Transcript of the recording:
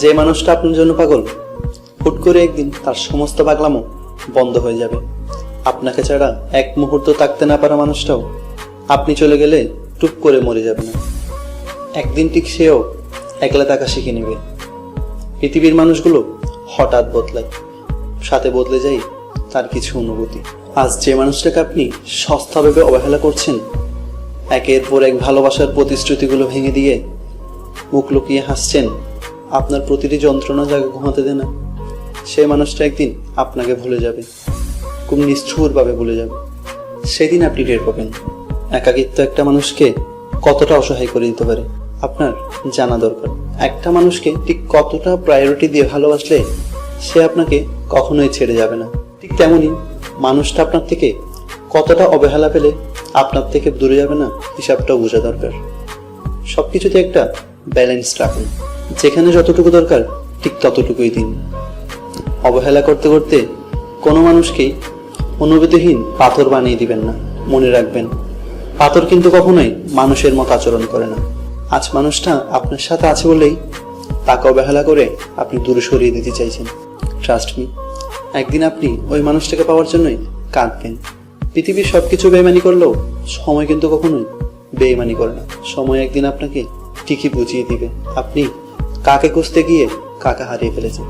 যে মানুষটা আপনার জন্য পাগল, হুট করে একদিন তার সমস্ত পাগলামো বন্ধ হয়ে যাবে। আপনাকে ছাড়া এক মুহূর্ত থাকতে না পারা মানুষটাও আপনি চলে গেলে টুপ করে মরে যাবে না। একদিন ঠিক সেও একলা থাকা শিখে নেবে। পৃথিবীর মানুষগুলো হঠাৎ বদলায়, সাথে বদলে যায় তার কিছু অনুভূতি। আজ যে মানুষটাকে আপনি সস্তাভাবে অবহেলা করছেন, একের পর এক ভালোবাসার প্রতিশ্রুতিগুলো ভেঙে দিয়ে মুখ লুকিয়ে হাসছেন আপনার প্রতিটি যন্ত্রণা জায়গা ঘুমাতে দেয় না। সেই মানুষটা একদিন আপনাকে ভুলে যাবে। খুব নিষ্ঠুরভাবে ভুলে যাবে। সেদিন আপনি টের পাবেন। একাকিত্ব একটা মানুষকে কতটা অসহায় করে দিতে পারে, আপনার জানা দরকার। একটা মানুষকে ঠিক কতটা প্রায়োরিটি দিয়ে ভালোবাসলে সে আপনাকে কখনোই ছেড়ে যাবে না। ঠিক তেমনই মানুষটা আপনার থেকে কতটা অবহেলা পেলে আপনার থেকে দূরে যাবে না, হিসাবটাও বোঝা দরকার। সবকিছুতে একটা ব্যালেন্স রাখুন। যেখানে যতটুকু দরকার, ঠিক ততটুকুই দিন। অবহেলা করতে করতে কোনো মানুষকেই অনুভূতিহীন পাথর বানিয়ে দিবেন না, মনে রাখবেন। পাথর কিন্তু কখনোই মানুষের মতো আচরণ করে না। আজ মানুষটা আপনার সাথে আছে বলেই তাকে অবহেলা করে আপনি দূরে সরিয়ে দিতে চাইছেন। ট্রাস্ট মি একদিন আপনি ওই মানুষটাকে পাওয়ার জন্যই কাঁদবেন। পৃথিবীর সবকিছু বেমানি করলেও সময় কিন্তু কখনোই বেইমানি করে না। সময় একদিন আপনাকে ঠিকই বুঝিয়ে দিবে। আপনি কাকে খুঁজতে গিয়ে কাকে হারিয়ে ফেলেছেন